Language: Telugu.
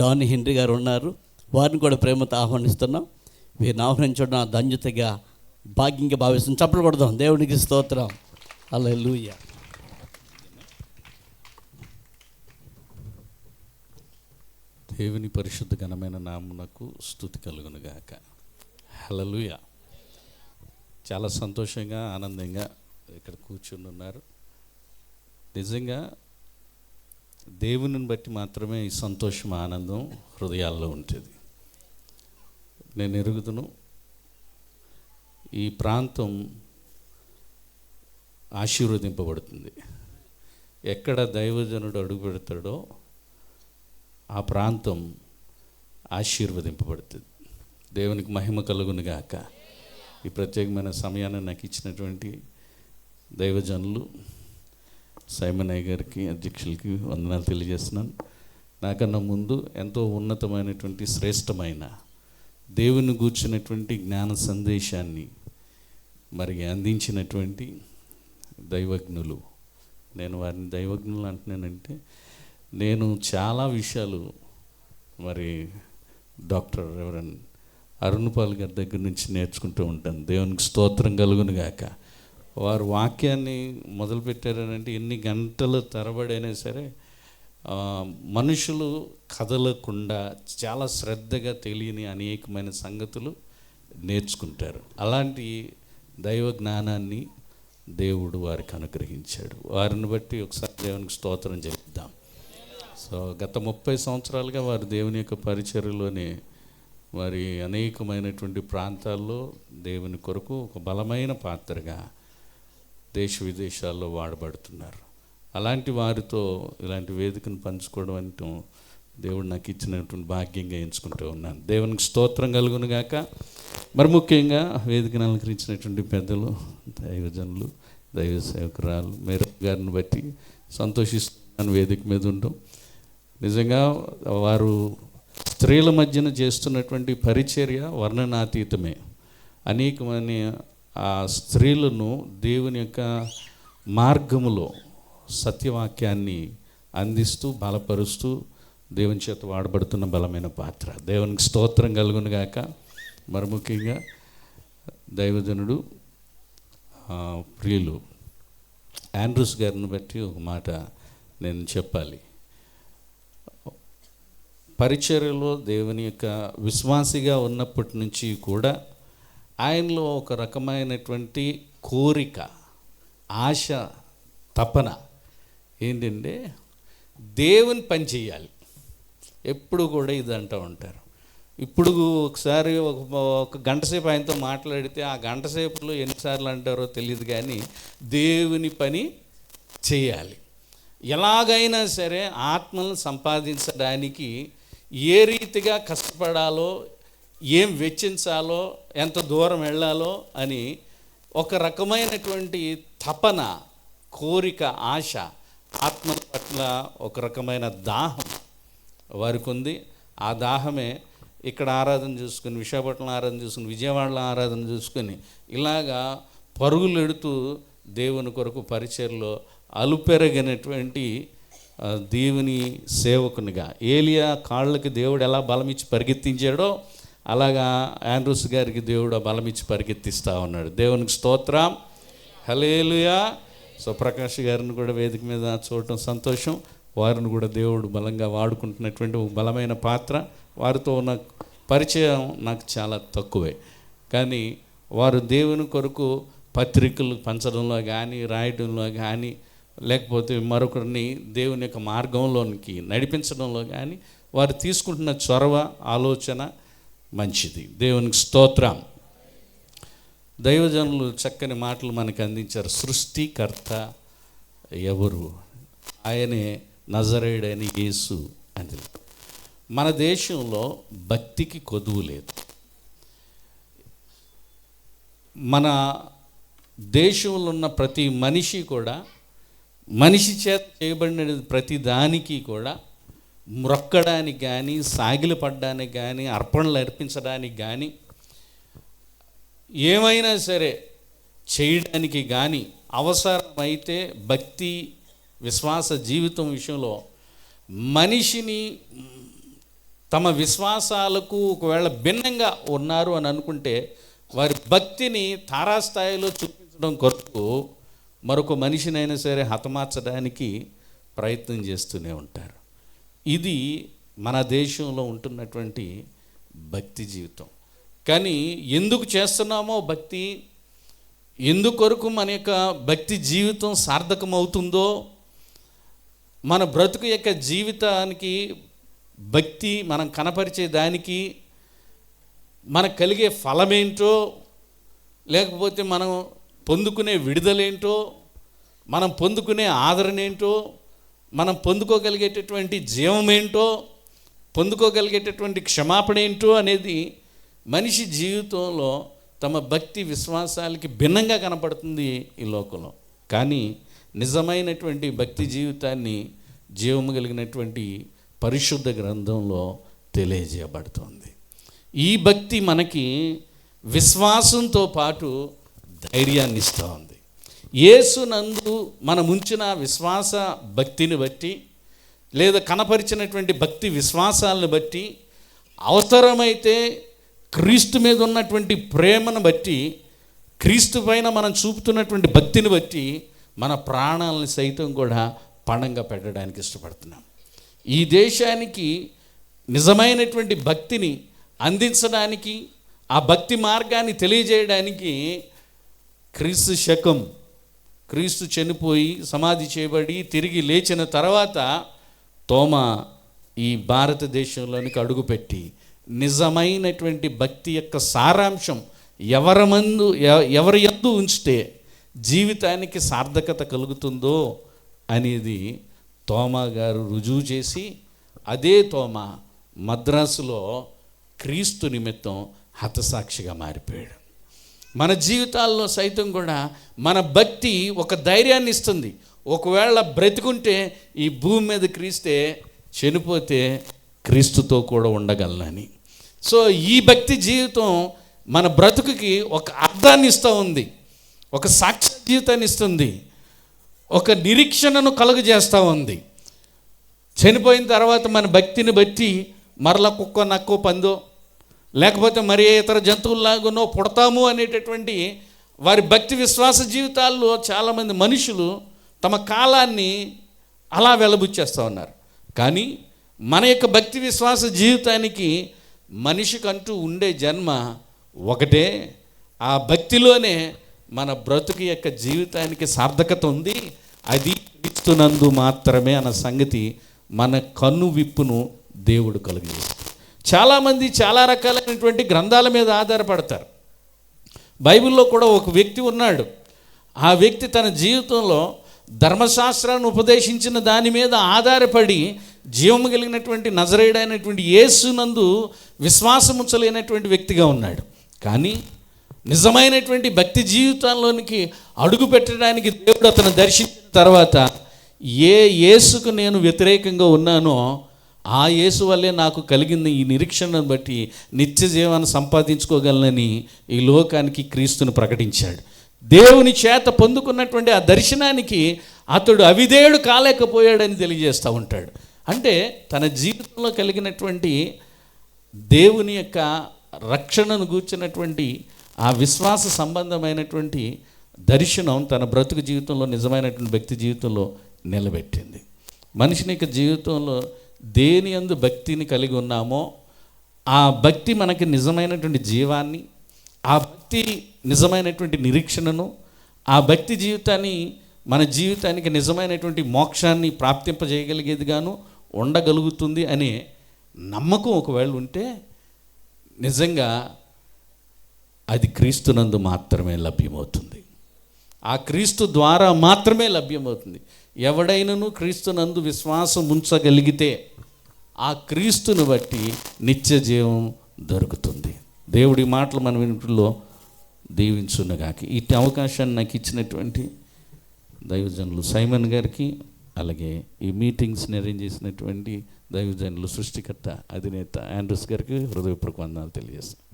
జాన్ హెన్రీ గారు ఉన్నారు. వారిని కూడా ప్రేమతో ఆహ్వానిస్తున్నాం. వీరిని ఆహ్వానించడం నా ధన్యతగా భాగ్యంగా భావిస్తుంది చప్పలు కొడదాం. దేవునికి స్తోత్రం. అలా దేవుని పరిశుద్ధ ఘనమైన నామునకు స్థుతి కలుగునుగాక. హలలుయ చాలా సంతోషంగా ఆనందంగా ఇక్కడ కూర్చుని ఉన్నారు. నిజంగా దేవునిని బట్టి మాత్రమే ఈ సంతోషం ఆనందం హృదయాల్లో ఉంటుంది. నేను ఎరుగుదును. ఈ ప్రాంతం ఆశీర్వదింపబడుతుంది. ఎక్కడ దైవజనుడు అడుగు పెడతాడో ఆ ప్రాంతం ఆశీర్వదింపబడుతుంది. దేవునికి మహిమ కలుగునుగాక ఈ ప్రత్యేకమైన సమయాన్ని నాకు ఇచ్చినటువంటి దైవజనులు సైమనయ్య గారికి అధ్యక్షులకి వందనాలు తెలియజేస్తున్నాను. నాకన్నా ముందు ఎంతో ఉన్నతమైనటువంటి శ్రేష్టమైన దేవుని గూర్చినటువంటి జ్ఞాన సందేశాన్ని మరి అందించినటువంటి దైవజ్ఞులు. నేను వారిని దైవజ్ఞులు అంటున్నానంటే నేను చాలా విషయాలు మరి డాక్టర్ రెవరెన్ అరుణ్పాల్ గారి దగ్గర నుంచి నేర్చుకుంటూ ఉంటాను. దేవునికి స్తోత్రం కలుగును గాక. వారు వాక్యాన్ని మొదలుపెట్టారనంటే ఎన్ని గంటల తరబడి అయినా సరే మనుషులు కదలకుండా చాలా శ్రద్ధగా తెలియని అనేకమైన సంగతులు నేర్చుకుంటారు. అలాంటి దైవ జ్ఞానాన్ని దేవుడు వారికి అనుగ్రహించాడు. వారిని బట్టి ఒకసారి దేవునికి స్తోత్రం చెప్దాం. సో గత ముప్పై సంవత్సరాలుగా వారు దేవుని యొక్క పరిచర్యలోనే మరి అనేకమైనటువంటి ప్రాంతాల్లో దేవుని కొరకు ఒక బలమైన పాత్రగా దేశ విదేశాల్లో వాడబడుతున్నారు. అలాంటి వారితో ఇలాంటి వేదికను పంచుకోవడం అంటే దేవుడు నాకు ఇచ్చినటువంటి భాగ్యంగా ఎంచుకుంటూ ఉన్నాను. దేవునికి స్తోత్రం కలుగును గాక. మరి ముఖ్యంగా వేదికను అలంకరించినటువంటి పెద్దలు దైవజనులు దైవ సేవకురాలు మేర గారిని బట్టి సంతోషిస్తున్నాను వేదిక మీద ఉండడం. నిజంగా వారు స్త్రీల మధ్యన చేస్తున్నటువంటి పరిచర్య వర్ణనాతీతమే. అనేకమైన ఆ స్త్రీలను దేవుని యొక్క మార్గములో సత్యవాక్యాన్ని అందిస్తూ బలపరుస్తూ దేవుని చేత వాడబడుతున్న బలమైన పాత్ర. దేవునికి స్తోత్రం కలుగును గాక. మరి ముఖ్యంగా దైవజనుడు ప్రియులు ఆండ్రూస్ గారిని బట్టి ఒక మాట నేను చెప్పాలి. పరిచర్యలో దేవుని యొక్క విశ్వాసిగా ఉన్నప్పటి నుంచి కూడా ఆయనలో ఒక రకమైనటువంటి కోరిక ఆశ తపన ఏంటంటే దేవుని పని చేయాలి. ఎప్పుడు కూడా ఇది అంటూ ఉంటారు. ఇప్పుడు ఒకసారి ఒక ఒక గంటసేపు ఆయనతో మాట్లాడితే ఆ గంటసేపులో ఎన్నిసార్లు అంటారో తెలియదు కానీ దేవుని పని చేయాలి. ఎలాగైనా సరే ఆత్మలను సంపాదించడానికి ఏ రీతిగా కష్టపడాలో ఏం వెచ్చించాలో ఎంత దూరం వెళ్ళాలో అని ఒక రకమైనటువంటి తపన కోరిక ఆశ ఆత్మ పట్ల ఒక రకమైన దాహం వారికి ఉంది. ఆ దాహమే ఇక్కడ ఆరాధన చూసుకుని విశాఖపట్నం ఆరాధన చూసుకుని విజయవాడలో ఆరాధన చూసుకుని ఇలాగా పరుగులు ఎడుతూ దేవుని కొరకు పరిచయలో అలుపెరగినటువంటి దేవుని సేవకునిగా ఏలియా కాళ్ళకి దేవుడు ఎలా బలమిచ్చి పరిగెత్తించాడో అలాగా ఆండ్రూస్ గారికి దేవుడు ఆ బలమిచ్చి పరిగెత్తిస్తూ ఉన్నాడు. దేవునికి స్తోత్రం. హలేలుయా సో ప్రకాష్ గారిని కూడా వేదిక మీద చూడటం సంతోషం. వారిని కూడా దేవుడు బలంగా వాడుకుంటున్నటువంటి ఒక బలమైన పాత్ర. వారితో ఉన్న పరిచయం నాకు చాలా తక్కువే. కానీ వారు దేవుని కొరకు పత్రికలు పంచడంలో కానీ రాయడంలో కానీ లేకపోతే మరొకరిని దేవుని యొక్క మార్గంలోనికి నడిపించడంలో కానీ వారు తీసుకుంటున్న చొరవ ఆలోచన మంచిది. దేవునికి స్తోత్రం. దైవజనులు చక్కని మాటలు మనకు అందించారు. సృష్టికర్త ఎవరు? ఆయనే నజరేడని యేసు అని. మన దేశంలో భక్తికి కొదువు లేదు. మన దేశంలో ఉన్న ప్రతి మనిషి కూడా మనిషి చేత చేయబడిన ప్రతి దానికి కూడా మ్రొక్కడానికి కానీ సాగిలపడడానికి కానీ అర్పణలు అర్పించడానికి కానీ ఏమైనా సరే చేయడానికి కానీ అవసరమైతే భక్తి విశ్వాస జీవితం విషయంలో మనిషిని తమ విశ్వాసాలకు ఒకవేళ భిన్నంగా ఉన్నారు అని అనుకుంటే వారి భక్తిని తారాస్థాయిలో చూపించడం కొరకు మరొక మనిషినైనా సరే హతమార్చడానికి ప్రయత్నం చేస్తూనే ఉంటారు. ఇది మన దేశంలో ఉంటున్నటువంటి భక్తి జీవితం. కానీ ఎందుకు చేస్తున్నామో భక్తి ఎందుకొరకు మన యొక్క భక్తి జీవితం సార్థకమవుతుందో మన బ్రతుకు యొక్క జీవితానికి భక్తి మనం కనపరిచే దానికి మనకు కలిగే ఫలమేంటో లేకపోతే మనం పొందుకునే విడుదలేంటో మనం పొందుకునే ఆదరణ ఏంటో మనం పొందుకోగలిగేటటువంటి జీవం ఏంటో పొందుకోగలిగేటటువంటి క్షమాపణ ఏంటో అనేది మనిషి జీవితంలో తమ భక్తి విశ్వాసాలకి భిన్నంగా కనపడుతుంది ఈ లోకంలో. కానీ నిజమైనటువంటి భక్తి జీవితాన్ని జీవము కలిగినటువంటి పరిశుద్ధ గ్రంథంలో తెలియజేయబడుతుంది. ఈ భక్తి మనకి విశ్వాసంతో పాటు ధైర్యాన్ని ఇస్తూ ఉంది యేసునందు మనం ఉంచిన విశ్వాస భక్తిని బట్టి లేదా కనపరిచినటువంటి భక్తి విశ్వాసాలను బట్టి అవసరమైతే క్రీస్తు మీద ఉన్నటువంటి ప్రేమను బట్టి క్రీస్తు పైన మనం చూపుతున్నటువంటి భక్తిని బట్టి మన ప్రాణాలను సైతం కూడా పణంగా పెట్టడానికి ఇష్టపడుతున్నాం. ఈ దేశానికి నిజమైనటువంటి భక్తిని అందించడానికి ఆ భక్తి మార్గాన్ని తెలియజేయడానికి క్రీస్తు శకం క్రీస్తు చనిపోయి సమాధి చేయబడి తిరిగి లేచిన తర్వాత తోమ ఈ భారతదేశంలోనికి అడుగుపెట్టి నిజమైనటువంటి భక్తి యొక్క సారాంశం ఎవరి మందు ఎవరి ఎందు ఉంచితే జీవితానికి సార్థకత కలుగుతుందో అనేది తోమా గారు రుజువు చేసి అదే తోమ మద్రాసులో క్రీస్తు నిమిత్తం హతసాక్షిగా మారిపోయాడు. మన జీవితాల్లో సైతం కూడా మన భక్తి ఒక ధైర్యాన్ని ఇస్తుంది. ఒకవేళ బ్రతికుంటే ఈ భూమి మీద క్రీస్తే చనిపోతే క్రీస్తుతో కూడా ఉండగలనని. సో ఈ భక్తి జీవితం మన బ్రతుకుకి ఒక అర్థాన్ని ఇస్తూ ఉంది. ఒక సాక్షి జీవితాన్ని ఇస్తుంది. ఒక నిరీక్షణను కలుగజేస్తూ ఉంది. చనిపోయిన తర్వాత మన భక్తిని బట్టి మరల కుక్క నక్కో పందో లేకపోతే మరి ఇతర జంతువుల్లాగానో పుడతాము అనేటటువంటి వారి భక్తి విశ్వాస జీవితాల్లో చాలామంది మనుషులు తమ కాలాన్ని అలా వెలబుచ్చేస్తూ ఉన్నారు. కానీ మన యొక్క భక్తి విశ్వాస జీవితానికి మనిషికంటూ ఉండే జన్మ ఒకటే. ఆ భక్తిలోనే మన బ్రతుకు యొక్క జీవితానికి సార్థకత ఉంది. అది ఇస్తున్నందు మాత్రమే అన్న సంగతి మన కన్ను విప్పును దేవుడు కలుగజేస్తాడు చాలామంది చాలా రకాలైనటువంటి గ్రంథాల మీద ఆధారపడతారు. బైబిల్లో కూడా ఒక వ్యక్తి ఉన్నాడు. ఆ వ్యక్తి తన జీవితంలో ధర్మశాస్త్రాన్ని ఉపదేశించిన దాని మీద ఆధారపడి జీవము కలిగినటువంటి నజరేడైనటువంటి యేసునందు విశ్వాసముంచలేనటువంటి వ్యక్తిగా ఉన్నాడు. కానీ నిజమైనటువంటి భక్తి జీవితంలోనికి అడుగు పెట్టడానికి దేవుడు అతను దర్శించిన తర్వాత ఏ యేసుకు నేను వ్యతిరేకంగా ఉన్నానో ఆ యేసు వల్లే నాకు కలిగిన ఈ నిరీక్షణను బట్టి నిత్య జీవాన్ని సంపాదించుకోగలనని ఈ లోకానికి క్రీస్తును ప్రకటించాడు. దేవుని చేత పొందుకున్నటువంటి ఆ దర్శనానికి అతడు అవిధేయుడు కాలేకపోయాడని తెలియజేస్తూ ఉంటాడు. అంటే తన జీవితంలో కలిగినటువంటి దేవుని యొక్క రక్షణను గూర్చినటువంటి ఆ విశ్వాస సంబంధమైనటువంటి దర్శనం తన బ్రతుకు జీవితంలో నిజమైనటువంటి వ్యక్తి జీవితంలో నిలబెట్టింది. మనిషిని యొక్క జీవితంలో దేని అందు భక్తిని కలిగి ఉన్నామో ఆ భక్తి మనకి నిజమైనటువంటి జీవాన్ని ఆ భక్తి నిజమైనటువంటి నిరీక్షణను ఆ భక్తి జీవితాన్ని మన జీవితానికి నిజమైనటువంటి మోక్షాన్ని ప్రాప్తింపజేయగలిగేదిగాను ఉండగలుగుతుంది అనే నమ్మకం ఒకవేళ ఉంటే నిజంగా అది క్రీస్తునందు మాత్రమే లభ్యమవుతుంది. ఆ క్రీస్తు ద్వారా మాత్రమే లభ్యమవుతుంది. ఎవడైనను క్రీస్తునందు విశ్వాసం ఉంచగలిగితే ఆ క్రీస్తును బట్టి నిత్య జీవం దొరుకుతుంది. దేవుడి మాటలు మన ఇంట్లో దీవించున్నగాకి ఇట్టి అవకాశాన్ని నాకు ఇచ్చినటువంటి దైవజనులు సైమన్ గారికి అలాగే ఈ మీటింగ్స్ని అరేంజ్ చేసినటువంటి దైవజనులు సృష్టికర్త అధినేత ఆండ్రూస్ గారికి హృదయపూర్వక వందనాలు తెలియజేస్తాను.